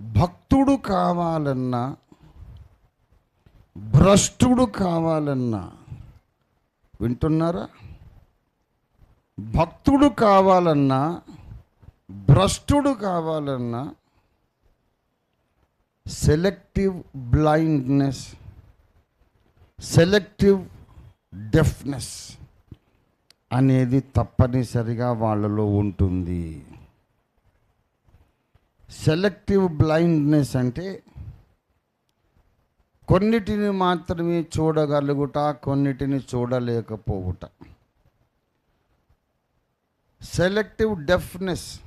భక్తుడు కావాలన్నా భ్రష్టుడు కావాలన్నా వింటున్నారా? భక్తుడు కావాలన్నా భ్రష్టుడు కావాలన్నా సెలెక్టివ్ బ్లైండ్నెస్ సెలెక్టివ్ డెఫ్నెస్ అనేది తప్పనిసరిగా వాళ్ళలో ఉంటుంది. సెలెక్టివ్ బ్లైండ్నెస్ అంటే కొన్నిటిని మాత్రమే చూడగలుగుట కొన్నిటిని చూడలేకపోవుట. సెలెక్టివ్ డెఫ్నెస్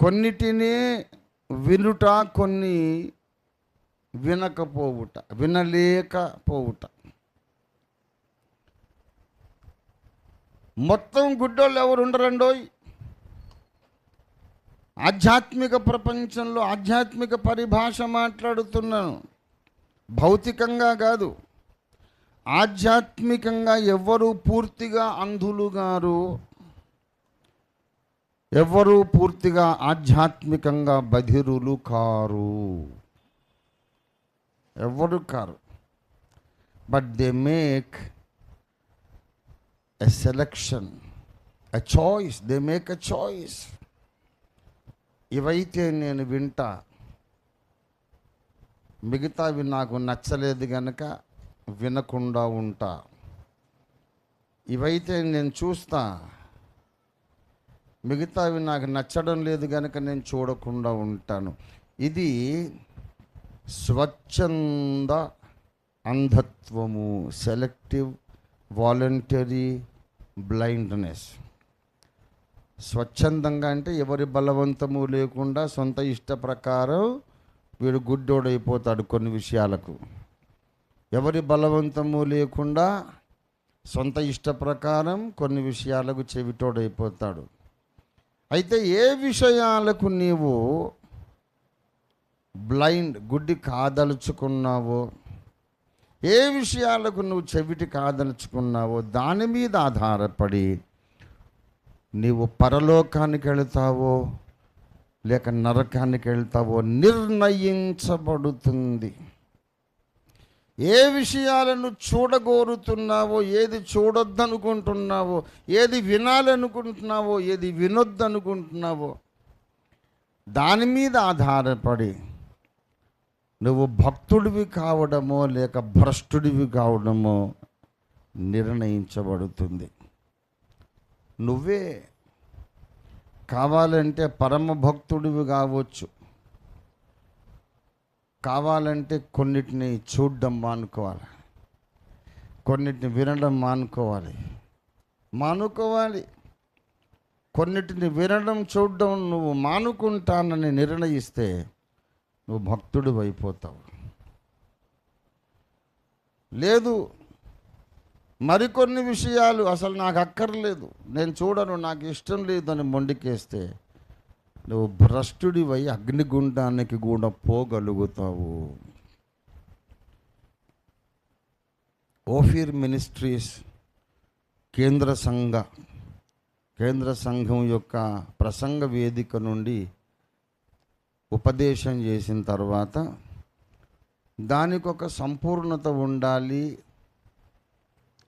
కొన్నిటిని వినుట కొన్ని వినకపోవుట వినలేకపోవుట. మొత్తం గుడ్డోళ్ళు ఎవరు ఉండరండోయ్ ఆధ్యాత్మిక ప్రపంచంలో ఆధ్యాత్మిక పరిభాష మాట్లాడుతున్నాను. భౌతికంగా కాదు. ఆధ్యాత్మికంగా ఎవ్వరు పూర్తిగా అంధులు గారు. ఎవ్వరూ పూర్తిగా ఆధ్యాత్మికంగా బధిరులు కారు. ఎవ్వరు car. But they make a selection a choice they make a choice ఇవైతే నేను వింటా మిగతావి నాకు నచ్చలేదు గనక వినకుండా ఉంటా. ఇవైతే నేను చూస్తా మిగతావి నాకు నచ్చడం లేదు కనుక నేను చూడకుండా ఉంటాను. ఇది స్వచ్ఛంద అంధత్వము సెలెక్టివ్ వాలంటరీ బ్లైండ్నెస్. స్వచ్ఛందంగా అంటే ఎవరి బలవంతము లేకుండా సొంత ఇష్ట ప్రకారం వీడు గుడ్డోడైపోతాడు కొన్ని విషయాలకు. ఎవరి బలవంతము లేకుండా సొంత ఇష్ట ప్రకారం కొన్ని విషయాలకు చెవిటోడైపోతాడు. అయితే ఏ విషయాలకు నీవు బ్లైండ్ గుడ్డి కాదలుచుకున్నావో ఏ విషయాలకు నువ్వు చెవిటి కాదలుచుకున్నావో దాని మీద ఆధారపడి నీవు పరలోకానికి వెళతావో లేక నరకానికి వెళ్తావో నిర్ణయించబడుతుంది. ఏ విషయాలను చూడగోరుతున్నావో ఏది చూడొద్దనుకుంటున్నావో ఏది వినాలనుకుంటున్నావో ఏది వినొద్దనుకుంటున్నావో దాని మీద ఆధారపడి నువ్వు భక్తుడివి కావడమో లేక భ్రష్టుడివి కావడమో నిర్ణయించబడుతుంది. నువ్వే కావాలంటే పరమ భక్తుడివి కావచ్చు. కావాలంటే కొన్నిటిని చూడడం మానుకోవాలి. కొన్నిటిని వినడం మానుకోవాలి. మానుకోవాలి. కొన్నిటిని వినడం చూడడం నువ్వు మానుకుంటానని నిర్ణయిస్తే నువ్వు భక్తుడు అయిపోతావు లేదు మరికొన్ని విషయాలు అసలు నాకు అక్కర్లేదు. నేను చూడను నాకు ఇష్టం లేదని మొండికేస్తే నువ్వు భ్రష్టుడివై అగ్నిగుండానికి కూడా పోగలుగుతావు. ఓఫీర్ మినిస్ట్రీస్ కేంద్ర సంఘ కేంద్ర సంఘం యొక్క ప్రసంగ వేదిక నుండి ఉపదేశం చేసిన తర్వాత దానికి ఒక సంపూర్ణత ఉండాలి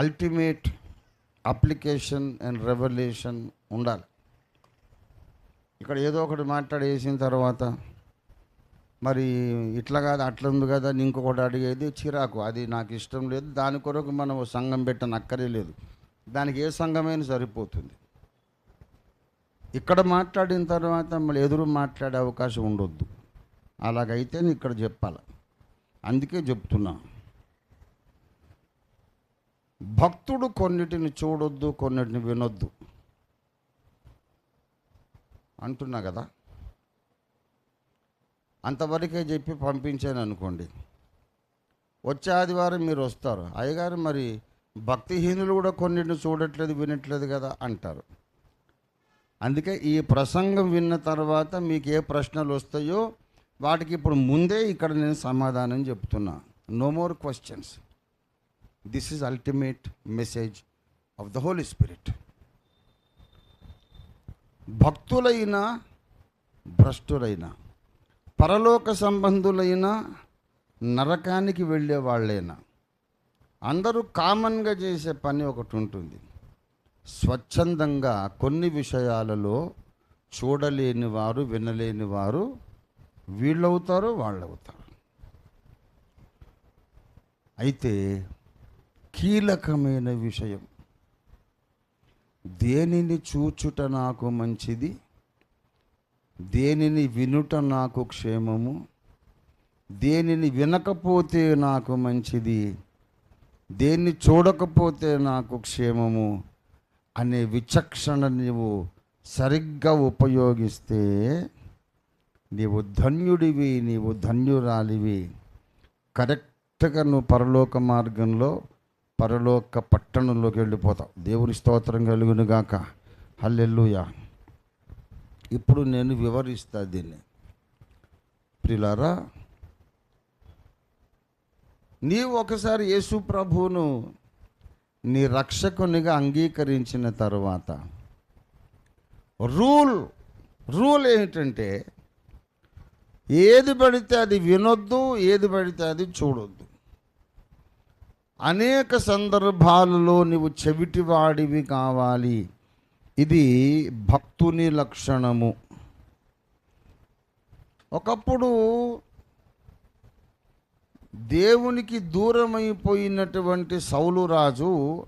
అల్టిమేట్ అప్లికేషన్ అండ్ రెవల్యూషన్ ఉండాలి. ఇక్కడ ఏదో ఒకటి మాట్లాడేసిన తర్వాత మరి ఇట్లా కాదు అట్లా ఉంది కదా అని ఇంకొకటి అడిగేది చిరాకు. అది నాకు ఇష్టం లేదు దాని కొరకు మనం సంఘం పెట్టనక్కరే లేదు. దానికి ఏ సంఘమైనా సరిపోతుంది. ఇక్కడ మాట్లాడిన తర్వాత మళ్ళీ ఎదురు మాట్లాడే అవకాశం ఉండొద్దు. అలాగైతే నేను ఇక్కడ చెప్పాలి. అందుకే చెప్తున్నాను భక్తుడు కొన్నిటిని చూడొద్దు కొన్నిటిని వినొద్దు. అంటున్నా కదా? అంతవరకే చెప్పి పంపించాను అనుకోండి. వచ్చే ఆదివారం మీరు వస్తారు. అయ్యగారు మరి భక్తిహీనులు కూడా కొన్నిటిని చూడట్లేదు వినట్లేదు కదా అంటారు. అందుకే ఈ ప్రసంగం విన్న తర్వాత మీకు ఏ ప్రశ్నలు వస్తాయో వాటికి ఇప్పుడు ముందే ఇక్కడ నేను సమాధానం చెప్తున్నా. No more questions this is ultimate message of the holy spirit భక్తులైన భ్రష్టులైన పరలోక సంబంధులైన నరకానికి వెళ్ళే వాళ్ళైనా అందరూ కామన్గా చేసే పని ఒకటి ఉంటుంది. స్వచ్ఛందంగా కొన్ని విషయాలలో చూడలేని వారు వినలేని వారు వీళ్ళవుతారు వాళ్ళవుతారు. అయితే కీలకమైన విషయం. దేనిని చూచుట నాకు మంచిది? దేనిని వినుట నాకు క్షేమము? దేనిని వినకపోతే నాకు మంచిది? దేన్ని చూడకపోతే నాకు క్షేమము? అనే విచక్షణ నీవు సరిగ్గా ఉపయోగిస్తే నీవు ధన్యుడివి నీవు ధన్యురాలివి. కరెక్ట్గా నువ్వు పరలోక మార్గంలో పరలోక పట్టణంలోకి వెళ్ళిపోతాం. దేవుని స్తోత్రం కలుగును గాక. ఇప్పుడు నేను వివరిస్తా దీన్ని. ప్రిలారా నీవు ఒకసారి యేసు ప్రభువును నీ రక్షకునిగా అంగీకరించిన తర్వాత రూల్ రూల్ ఏమిటంటే ఏది పడితే అది వినొద్దు ఏది పడితే అది చూడొద్దు. అనేక సందర్భాలలో నీవు చెవిటివాడివి కావాలి. ఇది భక్తుని లక్షణము. ఒకప్పుడు దేవునికి దూరమైపోయినటువంటి సౌలురాజు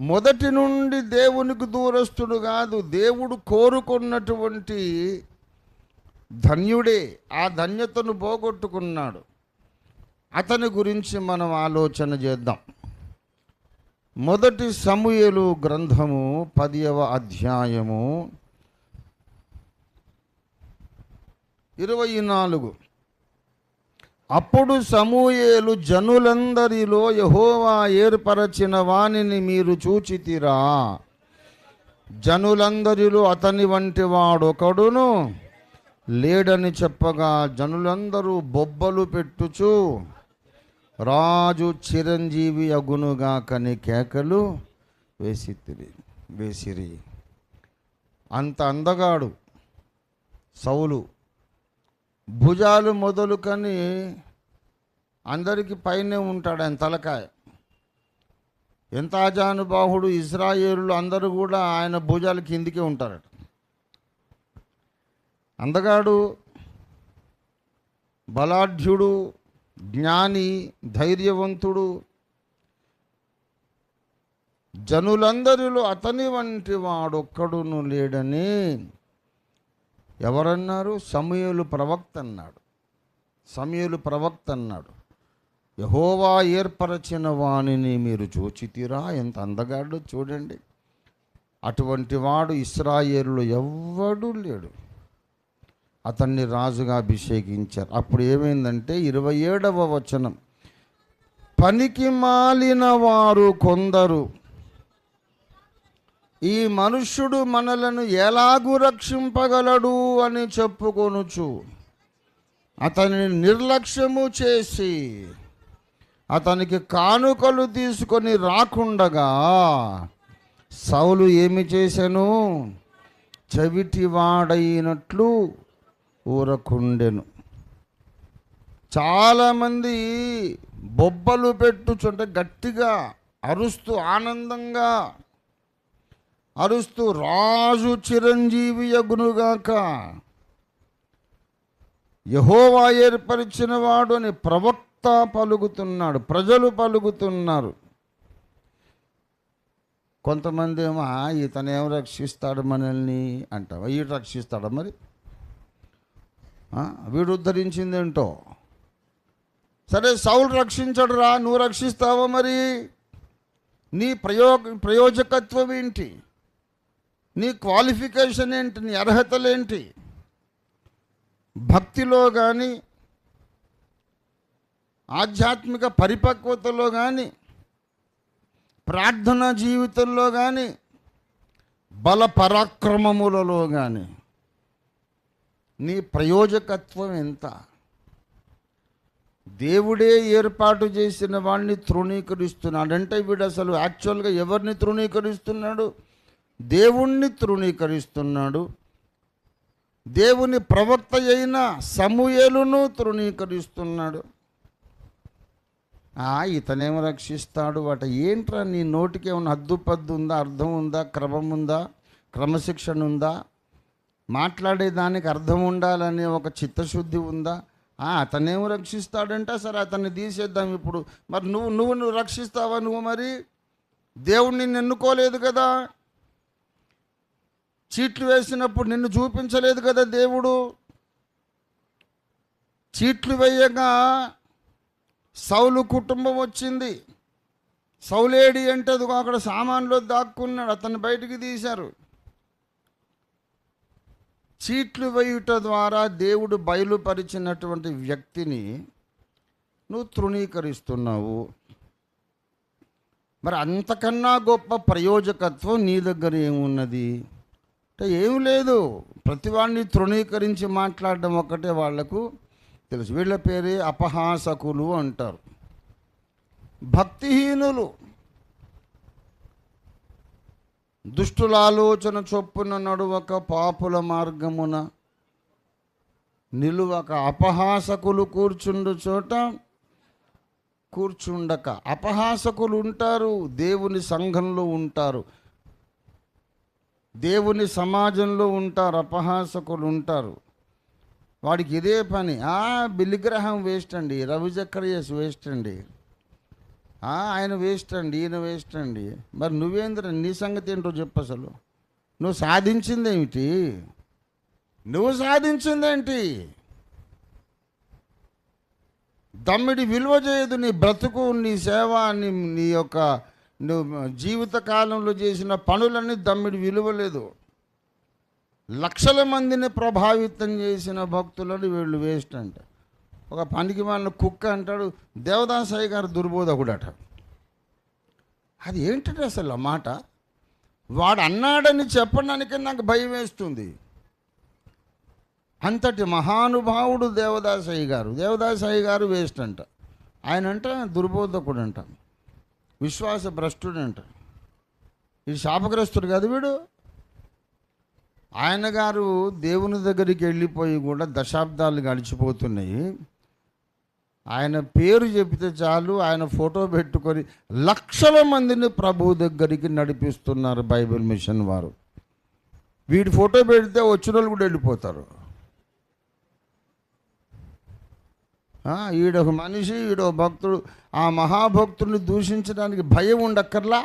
మొదటి నుండి దేవునికి దూరస్తుడు కాదు దేవుడు కోరుకున్నటువంటి ధన్యుడే. ఆ ధన్యతను పోగొట్టుకున్నాడు. అతని గురించి మనం ఆలోచన చేద్దాం. మొదటి సమూయేలు గ్రంథము పదియవ అధ్యాయము ఇరవై నాలుగు. అప్పుడు సమూయేలు జనులందరిలో యహోవా ఏర్పరచిన వానిని మీరు చూచితిరా. జనులందరిలో అతని వంటి వాడొకడును లేడని చెప్పగా జనులందరూ బొబ్బలు పెట్టుచు రాజు చిరంజీవి అగునుగా కని కేకలు వేసితిరి వేసిరి. అంత అందగాడు సౌలు. భుజాలు మొదలుకని అందరికీ పైనే ఉంటాడు ఆయన తలకాయ. ఎంత అజానుబాహుడు ఇజ్రాయేలు అందరూ కూడా ఆయన భుజాల కిందికే ఉంటారట. అందగాడు బలాఢ్యుడు జ్ఞాని ధైర్యవంతుడు. జనులందరిలో అతని వంటి వాడొక్కడును లేడని ఎవరన్నారు? సమయలు ప్రవక్త అన్నాడు సమయలు ప్రవక్త అన్నాడు యహోవా ఏర్పరచిన వాణిని మీరు చూచితిరా? ఎంత అందగాడో చూడండి. అటువంటి వాడు ఇస్రాయేలులో ఎవ్వడూ లేడు. అతన్ని రాజుగా అభిషేకించారు. అప్పుడు ఏమైందంటే ఇరవై ఏడవ వచనం పనికి మాలిన వారు కొందరు ఈ మనుష్యుడు మనలను ఎలాగూ రక్షింపగలడు అని చెప్పుకొనుచు అతనిని నిర్లక్ష్యము చేసి అతనికి కానుకలు తీసుకొని రాకుండగా సౌలు ఏమి చేశాను? చెవిటివాడైనట్లు ఊరకుండెను. చాలామంది బొబ్బలు పెట్టుచుంటే గట్టిగా అరుస్తూ ఆనందంగా అరుస్తూ రాజు చిరంజీవి యగునుగాక. యహోవా ఏర్పరిచిన వాడు అని ప్రవక్త పలుకుతున్నాడు ప్రజలు పలుకుతున్నారు. కొంతమంది ఏమో ఇతనేం రక్షిస్తాడు మనల్ని? అంటావా. ఈ రక్షిస్తాడు మరి? వీడు ఉద్ధరించింది ఏంటో సరే సౌలు రక్షించడు రా నువ్వు రక్షిస్తావా మరి? నీ ప్రయో ప్రయోజకత్వం ఏంటి? నీ క్వాలిఫికేషన్ ఏంటి? నీ అర్హతలేంటి? భక్తిలో కానీ ఆధ్యాత్మిక పరిపక్వతలో కానీ ప్రార్థన జీవితంలో కానీ బల పరాక్రమములలో కానీ నీ ప్రయోజకత్వం ఎంత? దేవుడే ఏర్పాటు చేసిన వాడిని తృణీకరిస్తున్నాడు అంటే వీడు అసలు యాక్చువల్గా ఎవరిని తృణీకరిస్తున్నాడు? దేవుణ్ణి తృణీకరిస్తున్నాడు. దేవుని ప్రవక్త అయిన సమూయేలును తృణీకరిస్తున్నాడు. ఆ, ఇతనేమో రక్షిస్తాడు వాట? ఏంట్రా నీ నోటికి ఏమైనా హద్దుపద్దు ఉందా అర్థం ఉందా క్రమం ఉందా క్రమశిక్షణ ఉందా మాట్లాడేదానికి అర్థం ఉండాలనే ఒక చిత్తశుద్ధి ఉందా? అతనేం అతనేమో రక్షిస్తాడంటే? సరే అతన్ని తీసేద్దాం ఇప్పుడు. మరి నువ్వు నువ్వు నువ్వు రక్షిస్తావా నువ్వు మరి? దేవుడు నిన్ను ఎన్నుకోలేదు కదా? చీట్లు వేసినప్పుడు నిన్ను చూపించలేదు కదా దేవుడు? చీట్లు వేయగా సౌలు కుటుంబం వచ్చింది. సౌలేడి అంటే అక్కడ సామాన్లో దాక్కున్నాడు. అతన్ని బయటికి తీశారు. చీట్లు వేయుట ద్వారా దేవుడు బయలుపరిచినటువంటి వ్యక్తిని నువ్వు తృణీకరిస్తున్నావు. మరి అంతకన్నా గొప్ప ప్రయోజకత్వం నీ దగ్గర ఏమున్నది? అంటే ఏం లేదు. ప్రతివాడిని తృణీకరించి మాట్లాడడం ఒక్కటే వాళ్ళకు తెలుసు. వీళ్ళ పేరే అపహాసకులు అంటారు. భక్తిహీనులు. దుష్టుల ఆలోచన చొప్పున నడువక పాపుల మార్గమున నిలువక అపహాసకులు కూర్చుండు చోట కూర్చుండక. అపహాసకులు ఉంటారు దేవుని సంఘంలో ఉంటారు. దేవుని సమాజంలో ఉంటారు అపహాసకులు ఉంటారు. వాడికి ఇదే పని. ఆ బిల్లిగ్రహం వేస్ట్ అండి రవిచక్రయస్ వేస్ట్ అండి. ఆయన వేస్ట్ అండి ఈయన వేస్ట్ అండి మరి నువ్వేంద్ర నీ సంగతి ఏంటో చెప్పు అసలు. నువ్వు సాధించిందేమిటి? నువ్వు సాధించిందేంటి? దమ్మిడి విలువ చేయదు నీ బ్రతుకు నీ సేవ నీ నీ యొక్క నువ్వు జీవిత కాలంలో చేసిన పనులన్నీ దమ్మిడి విలువ లేదు. లక్షల మందిని ప్రభావితం చేసిన భక్తులను వీళ్ళు వేస్ట్ అంటే ఒక పనికి మాలిన కుక్క అంటాడు దేవదాసాయి గారు దుర్బోధకుడట. అది ఏంటంటే అసలు ఆ మాట? వాడు అన్నాడని చెప్పడానికి నాకు భయం వేస్తుంది. అంతటి మహానుభావుడు దేవదాసయ్య గారు దేవదాసయ్య గారు వేస్ట్ అంట. ఆయన అంట దుర్బోధకుడు అంట విశ్వాస భ్రష్టుడు అంట ఇది శాపగ్రస్తుడు కదా వీడు. ఆయన గారు దేవుని దగ్గరికి వెళ్ళిపోయి కూడా దశాబ్దాలు గడిచిపోతున్నాయి. ఆయన పేరు చెబితే చాలు ఆయన ఫోటో పెట్టుకొని లక్షల మందిని ప్రభు దగ్గరికి నడిపిస్తున్నారు బైబిల్ మిషన్ వారు. వీడి ఫోటో పెడితే వచ్చిన వాళ్ళు కూడా వెళ్ళిపోతారు. ఈడొక మనిషి ఈడో భక్తుడు ఆ మహాభక్తుడిని దూషించడానికి భయం ఉండక్కర్లా?